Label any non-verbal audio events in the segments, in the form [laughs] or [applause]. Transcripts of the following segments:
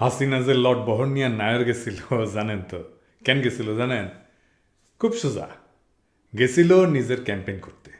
হাসিনা যে লর্ড বহরনিয়ার নায়র গেছিল, জানেন তো? কেন গেছিল জানেন? খুব সোজা। গেছিল নিজের ক্যাম্পেইন করতে।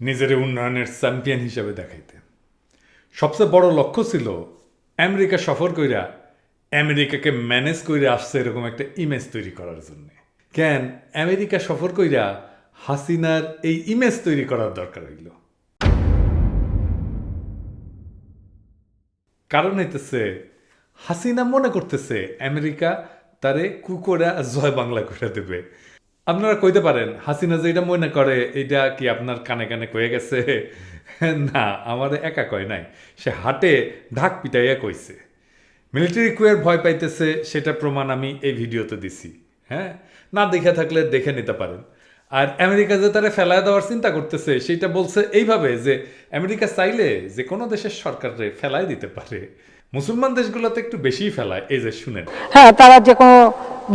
নিজের উন্নয়নের চ্যাম্পিয়ন হিসাবে দেখাইতে। সবচেয়ে বড় লক্ষ্য ছিল, আমেরিকা সফর কইরা আমেরিকাকে ম্যানেজ কইরা আসছে এরকম একটা ইমেজ তৈরি করার জন্য। কেন? আমেরিকা সফর কইরা হাসিনার এই ইমেজ তৈরি করার দরকার হইল। কারণ হইতেছে হাসিনা মনে করতেছে আমেরিকা তারে কুকোরা জয় বাংলা করে দেবে। আপনারা কইতে পারেন, হাসিনা যে এটা মনে করে, এটা কি আপনার কানে কানে কয়ে গেছে? [laughs] না, আমার একা কয় নাই। সে হাটে ঢাক পিটাইয়া কইছে। মিলিটারি কুয়ের ভয় পাইতেছে, সেটা প্রমাণ আমি এই ভিডিওতে দিছি। হ্যাঁ? না দেখে থাকলে দেখে নিতে পারেন। আর আমেরিকা যে তারা ফেলায় দেওয়ার চিন্তা করতেছে, সেটা বলছে এইভাবে যে আমেরিকা চাইলে যে কোনো দেশের সরকারে ফেলায় দিতে পারে। মুসলমান দেশগুলোতে একটু বেশিই ফেলায় এই যে শুনেন। হ্যাঁ তারা যে কোনো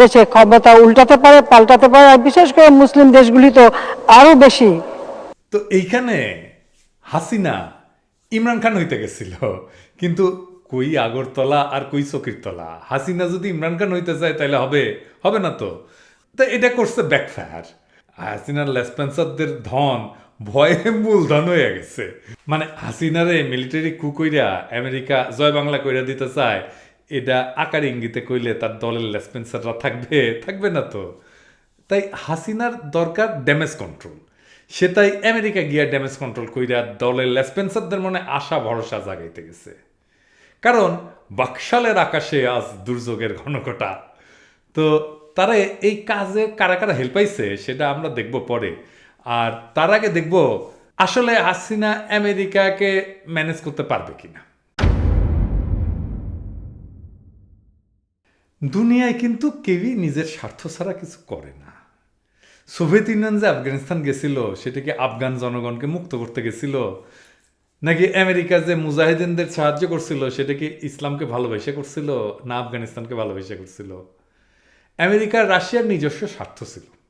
দেশে ক্ষমতা উল্টাতে পারে পাল্টাতে পারে আর বিশেষ করে মুসলিম দেশগুলি তো আরও বেশি। তো এইখানে হাসিনা ইমরান খান হইতে গেছিল কিন্তু কই আগরতলা আর কই চকিরতলা? হাসিনা যদি ইমরান খান হইতে চায় তাহলে হবে হবে না তো? তো এটা করছে ব্যাকফায়ার হাসিনার লেসপেন্সারদের ধন ভয়ে মূলধন হয়ে গেছে। মানে হাসিনারে মিলিটারি কু কইরা আমেরিকা জয় বাংলা কইরা দিতে চায়, এটা আকার ইঙ্গিতে কইলে তার দলের লেসপেন্সাররা থাকবে থাকবে না তো। তাই হাসিনার দরকার ড্যামেজ কন্ট্রোল সে তাই আমেরিকা গিয়া ড্যামেজ কন্ট্রোল কইরা দলের লেসপেন্সারদের মনে আশা, ভরসা জাগাইতে গেছে। কারণ বাকশালের আকাশে আজ দুর্যোগের ঘনঘটা তো তারা এই কাজে কারা কারা হেল্প পাইছে, সেটা আমরা দেখব পরে। আর তার আগে দেখব, আসলে হাসিনা আমেরিকাকে ম্যানেজ করতে পারবে কিনা। দুনিয়ায় কিন্তু কেউই নিজের স্বার্থ ছাড়া কিছু করে না। সোভিয়েত ইউনিয়ন যে আফগানিস্তান গেছিল, সেটা কি আফগান জনগণকে মুক্ত করতে গেছিল? নাকি আমেরিকা যে মুজাহিদিনদের সাহায্য করছিল, সেটা কি ইসলামকে ভালোবেসে করছিল, না আফগানিস্তানকে ভালোবেসে করছিল? আমেরিকার রাশিয়ার নিজস্ব স্বার্থ ছিল।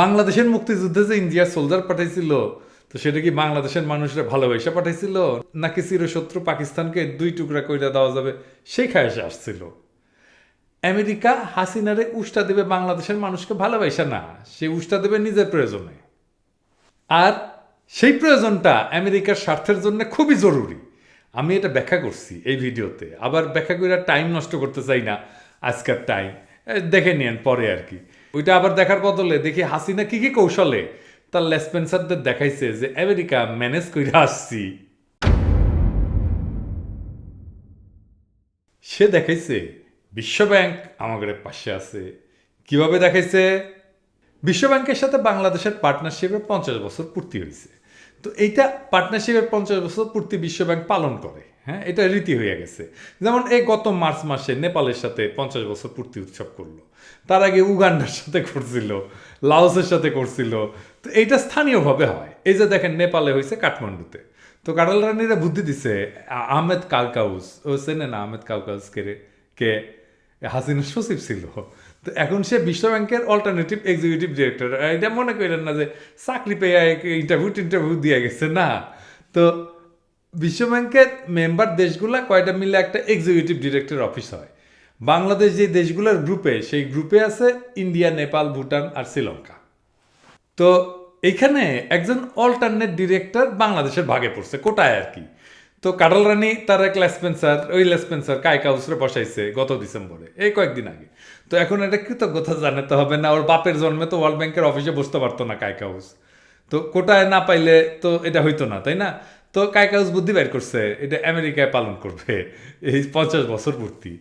বাংলাদেশের মুক্তিযুদ্ধে যে ইন্ডিয়া সোলজার পাঠাইছিল, তো সেটা কি বাংলাদেশের মানুষরা ভালোবেসে পাঠাইছিল? নাকি চিরশত্রু পাকিস্তানকে দুই টুকরা কইরা দেওয়া যাবে? সেই খায়সে আসছিল। আমেরিকা হাসিনারে উষ্টা দেবে বাংলাদেশের মানুষকে ভালোবাসে না, সে উষ্টা দেবে নিজের প্রয়োজনে। আর সেই প্রয়োজনটা আমেরিকার স্বার্থের জন্য খুবই জরুরি। আমি এটা ব্যাখ্যা করছি এই ভিডিওতে। আবার ব্যাখ্যা করে টাইম নষ্ট করতে চাই না আজকের টাইম দেখে নিয়েন পরে আর কি। ওইটা আবার দেখার বদলে দেখি হাসিনা কি কি কৌশলে তার লেসপেন্সারদের দেখাইছে যে আমেরিকা ম্যানেজ করে আসছি। সে দেখাইছে, বিশ্বব্যাংক আমাদের পাশে আছে। কীভাবে দেখাইছে? বিশ্বব্যাংকের সাথে বাংলাদেশের পার্টনারশিপের পঞ্চাশ বছর পূর্তি হয়েছে তো এইটা পার্টনারশিপের পঞ্চাশ বছর পূর্তি বিশ্বব্যাংক পালন করে। হ্যাঁ এটা রীতি হয়ে গেছে। যেমন এই গত মার্চ মাসে নেপালের সাথে পঞ্চাশ বছর পূর্তি উৎসব করল। তার আগে উগান্ডার সাথে করছিল, লাওসের সাথে করছিল। তো এইটা স্থানীয়ভাবে হয়। এই যে দেখেন, নেপালে হয়েছে কাঠমান্ডুতে। তো কাটাল রানীরা বুদ্ধি দিছে আহমেদ কালকাউস, ও চেনে না আহমেদ কালকাউস কে? কে? হাসিনার সচিব ছিল। তো এখন সে বিশ্বব্যাংকের অল্টারনেটিভ এক্সিকিউটিভ ডিরেক্টর এটা মনে করেন না যে চাকরি পেয়ে ইন্টারভিউ ইন্টারভিউ দিয়ে গেছে, না। তো বিশ্বব্যাংকের মেম্বার দেশগুলা কয়টা মিলে একটা এক্সিকিউটিভ ডিরেক্টর অফিস হয়? বাংলাদেশ যে দেশগুলোর গ্রুপে সেই গ্রুপে আছে ইন্ডিয়া, নেপাল, ভুটান আর শ্রীলঙ্কা। তো এখানে একজন অল্টারনেট ডিরেক্টর বাংলাদেশের ভাগে পড়ছে, কোটায় আর কি। তো কাডল রানী তার এক লেসপেন্সার ওই লেসপেন্সার কায়কা উসরে বসাইছে গত ডিসেম্বরে, এই কয়েকদিন আগে। তো এখন এটা কৃতজ্ঞতা জানাতে হবে না, ওর বাপের জন্মে তো ওয়ার্ল্ড ব্যাংকের অফিসে বসতে পারতো না কায়কা হাউস তো কোটায় না পাইলে তো এটা হইতো না, তাই না? তো কায়কা হাউস বুদ্ধি বের করছে, এটা আমেরিকায় পালন করবে, এই পঞ্চাশ বছর পূর্তি।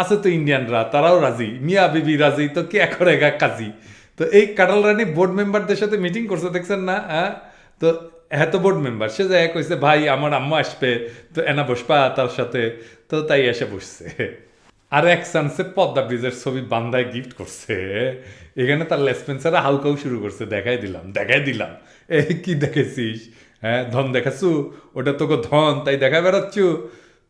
আছে তো ইন্ডিয়ানরা, তারাও রাজি। মিয়া বিবি রাজি, তো কে করে গা কাজী? তো এই কাটাল রানী বোর্ড মেম্বারদের সাথে মিটিং করছে, দেখছেন না? হ্যাঁ তো এত বোর্ড মেম্বার সে যায় কইছে, ভাই, আমার আম্মা আসবে, তো এনা বসবা তার সাথে। তো তাই এসে বসছে। আর এক চান্সে পদ্মা ব্রিজের ছবি বান্দায় গিফট করছে। এখানে তার লেসপেন্সারা হাউকাউ শুরু করছে, দেখাই দিলাম দেখাই দিলাম। এই কি দেখেছিস? হ্যাঁ ধন দেখাছু ওটা তোকে ধন, তাই দেখা বেড়াচ্ছু?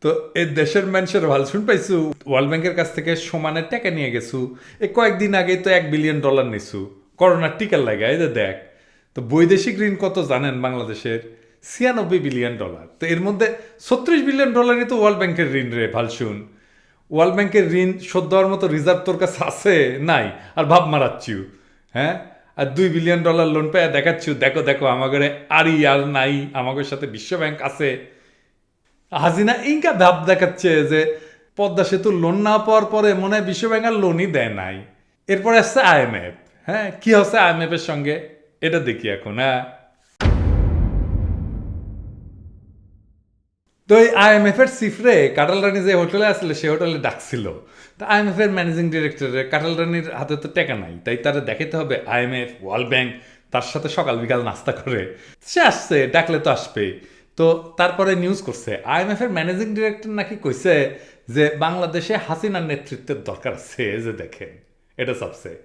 তো এই দেশের মানুষের ভালো শুন পাইছু? ওয়ার্ল্ড ব্যাংকের কাছ থেকে সমানের টাকা নিয়ে গেছু। এ কয়েকদিন আগে তো এক বিলিয়ন ডলার নিছু। করোনার টিকার লাগে, এই যে দেখ। তো বৈদেশিক ঋণ কত জানেন বাংলাদেশের? ছিয়ানব্বই বিলিয়ন ডলার। তো এর মধ্যে ছত্রিশ বিলিয়ন ডলারই তো ওয়ার্ল্ড ব্যাংকের ঋণ রে, ভালো শুন। ওয়ার্ল্ড ব্যাংকের ঋণ শোধ দেওয়ার মতো রিজার্ভ তোর কাছে আছে? নাই, আর ভাব মারাচ্ছিউ হ্যাঁ? আর দুই বিলিয়ন ডলার লোন পেয়ে দেখাচ্ছ, দেখো দেখো আমাদের আরই আর নাই আমাদের সাথে বিশ্ব ব্যাংক আছে। হাজিনা ইনকা ধাপ দেখাচ্ছে যে পদ্মা সেতু লোন না পাওয়ার পরে মনে হয় বিশ্ব ব্যাংক আর লোনই দেয় নাই। এরপরে আসছে আইএমএফ হ্যাঁ কি হচ্ছে আইএমএফ এর সঙ্গে? এটা দেখি এখন হ্যাঁ। তো এই আইএমএফ এর সিফরে কাটাল রানী যে হোটেলে আসলে, সে হোটেলে ডাকছিল। তো আইএমএফ এর ম্যানেজিং ডিরেক্টরের কাটাল রানীর হাতে তো টাকা নাই, তাই তারা দেখাতে হবে আইএমএফ ওয়ার্ল্ড ব্যাংক তার সাথে সকাল বিকাল নাস্তা করে। সে আসছে, ডাকলে তো আসবে তো তারপরে নিউজ করছে আইএমএফ এর ম্যানেজিং ডিরেক্টর নাকি কইছে যে বাংলাদেশে হাসিনার নেতৃত্বের দরকার আছে যে দেখেন, এটা সবচেয়ে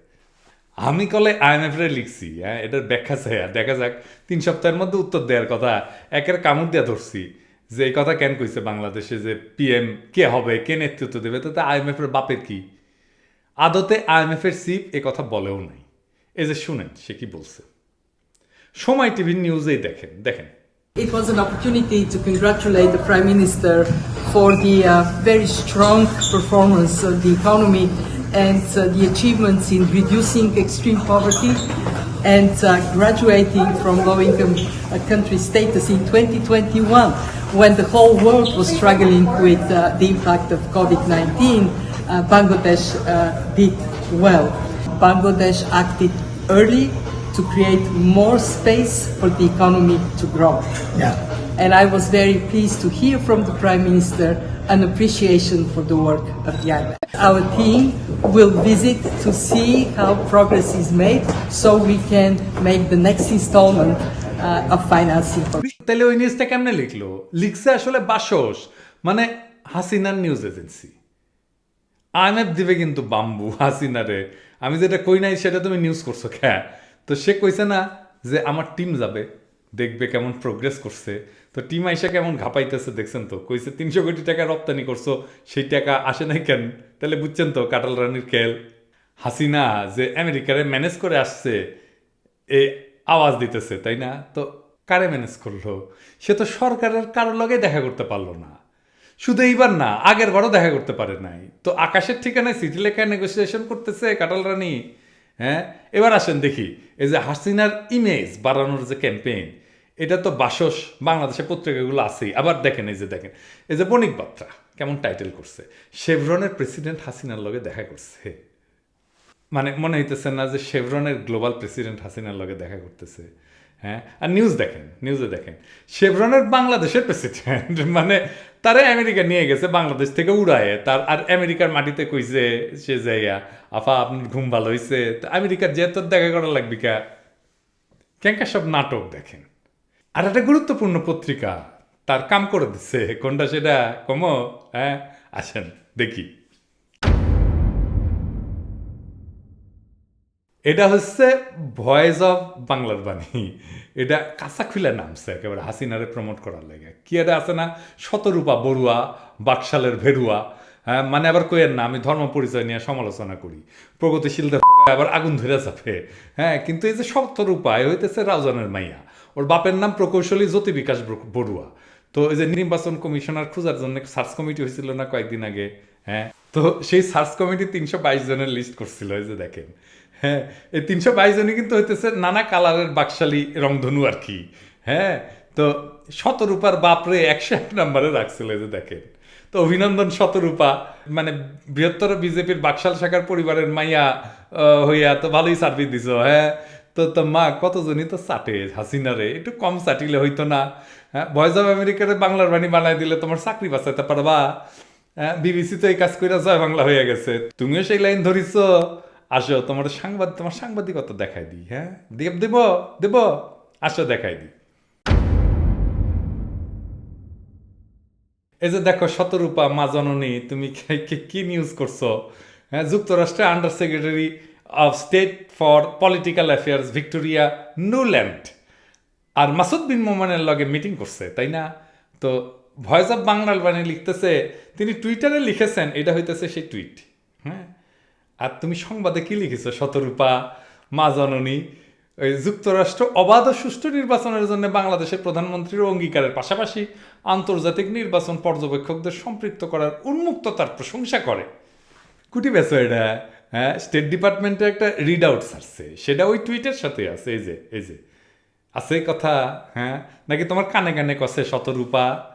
আমি কলে আইএমএফ রে লিখছি হ্যাঁ এটার ব্যাখ্যা চাই দেখা যাক, তিন সপ্তাহের মধ্যে উত্তর দেওয়ার কথা, একের কামড় দিয়া ধরছি। যে এই কথা কেন কইছে বাংলাদেশে যে পিএম কে হবে কে নেতৃত্ব দেবে তাতে আইএমএফ এর বাপের কি আদতে আইএমএফ এর চিফ এ কথা বলেও নাই এই যে শুনেন সে কি বলছে সময় টিভির নিউজেই দেখেন দেখেন It was an opportunity to congratulate the Prime Minister for the uh, very strong performance of the economy and uh, the achievements in reducing extreme poverty and uh, graduating from low income uh, country status in 2021 when the whole world was struggling with uh, the impact of COVID 19. Uh, Bangladesh uh, did well. Bangladesh acted early to create more space for the economy to grow. Yeah. And I was very pleased to hear from the Prime Minister an appreciation for the work of the IMF. Our team will visit to see how progress is made so we can make the next installment তাহলে ওই নিউজটা কেমনে লিখলো? লিখছে আসলে বাসস মানে হাসিনার news agency IMF দিবে কিন্তু বাম্বু হাসিনারে। আমি যেটা কই নাই, সেটা তুমি নিউজ করছ তো সে কইছে না যে আমার টিম যাবে, দেখবে কেমন প্রোগ্রেস করছে। তো টিম আইসা কেমন ঘাপাইতেছে, দেখছেন তো? কইছে, তিনশো কোটি টাকা রপ্তানি করছ, সেই টাকা আসে নাই কেন? তাহলে বুঝছেন তো কাটাল রানীর খেল। হাসিনা যে আমেরিকারে ম্যানেজ করে আসছে, এ আওয়াজ দিতেছে, তাই না? তো কারে ম্যানেজ করল? সে তো সরকারের কারোর লগে দেখা করতে পারল না। শুধু এইবার না, আগের বারও দেখা করতে পারে নাই। তো আকাশের ঠিকানায় সিটি লেখায় নেগোসিয়েশন করতেছে কাটাল রানী। হ্যাঁ? এবার আসেন দেখি, এই যে হাসিনার ইমেজ বাড়ানোর যে ক্যাম্পেইন এটা তো বাসস বাংলাদেশের পত্রিকাগুলো আছেই। আবার দেখেন, এই যে দেখেন, এই যে বণিক বার্তা কেমন টাইটেল করছে? শেভরনের প্রেসিডেন্ট হাসিনার লগে দেখা করছে। মানে মনে হইতেছে না যে শেভরনের গ্লোবাল প্রেসিডেন্ট হাসিনার লগে দেখা করতেছে। হ্যাঁ? আর নিউজ দেখেন নিউজে দেখেন। শেভরনের বাংলাদেশের প্রেসিডেন্ট [laughs] মানে তারে আমেরিকা নিয়ে গেছে, বাংলাদেশ থেকে উড়ায়। তার আর আমেরিকার মাটিতে কইছে সে যাইয়া আফা, আপনার ঘুম ভালো হয়েছে তো আমেরিকার যে তোর দেখা করা লাগবি কা? কেনকা সব নাটক দেখেন? আর একটা গুরুত্বপূর্ণ পত্রিকা, তার কাম করে দিচ্ছে কোনটা সেটা কমো? হ্যাঁ? আসেন, দেখি। এটা হচ্ছে ভয়েস অফ বাংলার বাণী। এটা কাঁচা খুলে নামছে একেবারে হাসিনারে প্রমোট করার লাগে। কি এটা আছে না? শতরূপা বড়ুয়া, বাকশালের ভেরুয়া হ্যাঁ মানে আবার কইয়ের না, আমি ধর্ম পরিচয় নিয়ে সমালোচনা করি। প্রগতিশীলদের আবার আগুন ধরে চাপে হ্যাঁ কিন্তু এই যে শতরূপা, এ হইতেছে রাউজানের মাইয়া। ওর বাপের নাম প্রকৌশলী জ্যোতি বিকাশ বড়ুয়া। তো এই যে নির্বাচন কমিশনার খোঁজার জন্য সার্চ কমিটি হয়েছিল না কয়েকদিন আগে? হ্যাঁ। তো সেই সার্চ কমিটি তিনশো বাইশ জনের লিস্ট করছিল, এই যে দেখেন। হ্যাঁ এই তিনশো বাইশ জনই কিন্তু হইতেছে নানা কালারের বাকশালী রংধনু আর কি। হ্যাঁ তো শতরূপার বাপরে একশো এক নম্বরে রাখছিল, এই যে দেখেন। তো অভিনন্দন শতরূপা মানে বৃহত্তর বিজেপির বাকশাল শাখার পরিবারের মাইয়া হইয়া তো ভালোই সার্ভিস দিছ হ্যাঁ। তো তো মা, কতজনই তো চাটে হাসিনারে একটু কম চাটিলে হইতো না। হ্যাঁ ভয়েস অফ আমেরিকার বাংলার বাণী বানাই দিলে তোমার চাকরি বাঁচাইতে পারবা। বিবিসি তো এই কাজ করে জয় বাংলা হয়ে গেছে। তুমিও সেই লাইন ধরিস আসো, তোমার সাংবাদ তোমার সাংবাদিকতা দেখাই দিই হ্যাঁ? দেব দেব দেব, আসো, দেখাই দিই। এই যে দেখো, শতরূপা মা জননী, তুমি কে- নিউজ করছ? হ্যাঁ যুক্তরাষ্ট্রের under secretary of state for political affairs Victoria Nuland আর মাসুদ বিন মোমানের লগে মিটিং করছে, তাই না? তো ভয়েস অফ বাংলার বাণী লিখতেছে, তিনি টুইটারে লিখেছেন, এটা হইতেছে সেই টুইট হ্যাঁ? আর তুমি সংবাদে কি লিখেছো? শতরূপা, মা জননী ওই যুক্তরাষ্ট্র অবাধ সুষ্ঠু নির্বাচনের জন্য বাংলাদেশের প্রধানমন্ত্রীর অঙ্গীকারের পাশাপাশি আন্তর্জাতিক নির্বাচন পর্যবেক্ষকদের সম্পৃক্ত করার উন্মুক্ততার প্রশংসা করে। কুটি বেছো এটা হ্যাঁ? স্টেট ডিপার্টমেন্টে একটা রিড আউট ছাড়ছে, সেটা ওই টুইটের সাথে আছে, এই যে এই যে। আছে কথা হ্যাঁ? নাকি তোমার কানে কানে কষে শতরূপা?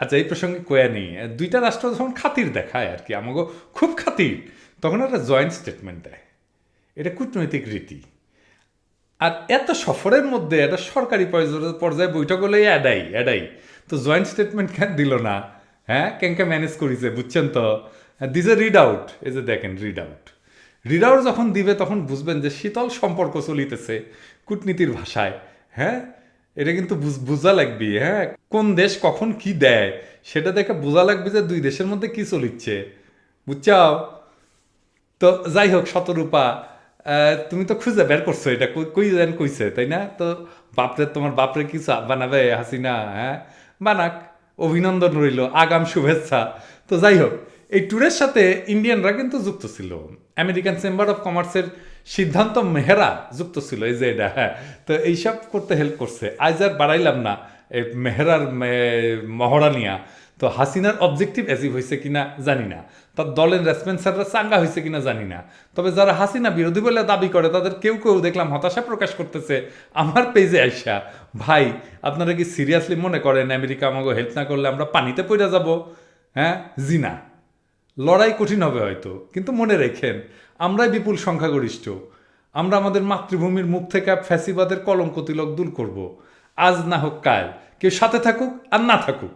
আচ্ছা এই প্রসঙ্গে কয়া নেই। দুইটা রাষ্ট্র যখন খাতির দেখায় আর কি আমাকে খুব খাতির, তখন একটা জয়েন্ট স্টেটমেন্ট দেয়। এটা কূটনৈতিক রীতি। আর এত সফরের মধ্যে একটা সরকারি পর্যায়ে- বৈঠক হলে এডাই এডাই। তো জয়েন্ট স্টেটমেন্ট কেন দিল না? হ্যাঁ কেনকে ম্যানেজ করিছে, বুঝছেন তো? দিজ এ রিড আউট এই যে দেখেন রিড আউট রিড আউট যখন দিবে, তখন বুঝবেন যে শীতল সম্পর্ক চলিতেছে কূটনীতির ভাষায়। হ্যাঁ? এটা কিন্তু বুঝ- লাগবে হ্যাঁ? কোন দেশ কখন কি দেয়, সেটা দেখে বোঝা লাগবে যে দুই দেশের মধ্যে কি চলিচ্ছে, বুঝছাও? তো যাই হোক, শতরূপা তুমি তো খুঁজে বের করছ এটা, কই- কই যেন কইছে, তাই না? তো বাপরে, তোমার বাপরে কিছু বানাবে হাসিনা হ্যাঁ? বানাক, অভিনন্দন রইল, আগাম শুভেচ্ছা। তো যাই হোক, এই ট্যুরের সাথে ইন্ডিয়ানরা কিন্তু যুক্ত ছিল। আমেরিকান চেম্বার অফ কমার্সের সিদ্ধান্ত মেহরা যুক্ত ছিল, এই যে এটা হ্যাঁ। তো এইসব করতে হেল্প করছে। আজ আর বাড়াইলাম না মেহরার মহড়া নিয়া। তো হাসিনার অবজেক্টিভ অ্যাচিভ হয়েছে কিনা জানি না। তার দলের রেসপেন্সাররা চাঙ্গা হয়েছে কিনা জানি না। তবে যারা হাসিনা বিরোধী বলে দাবি করে, তাদের কেউ কেউ দেখলাম হতাশা প্রকাশ করতেছে আমার পেজে আইসা। ভাই, আপনারা কি সিরিয়াসলি মনে করেন, আমেরিকা আমাকে হেল্প না করলে আমরা পানিতে পড়ে যাব? হ্যাঁ? জি না। লড়াই কঠিন হবে হয়তো, কিন্তু মনে রেখেন, আমরাই বিপুল সংখ্যাগরিষ্ঠ। আমরা আমাদের মাতৃভূমির মুখ থেকে ফ্যাসিবাদের কলঙ্ক তিলক দূর করব। আজ না হোক কাল, কেউ সাথে থাকুক আর না থাকুক।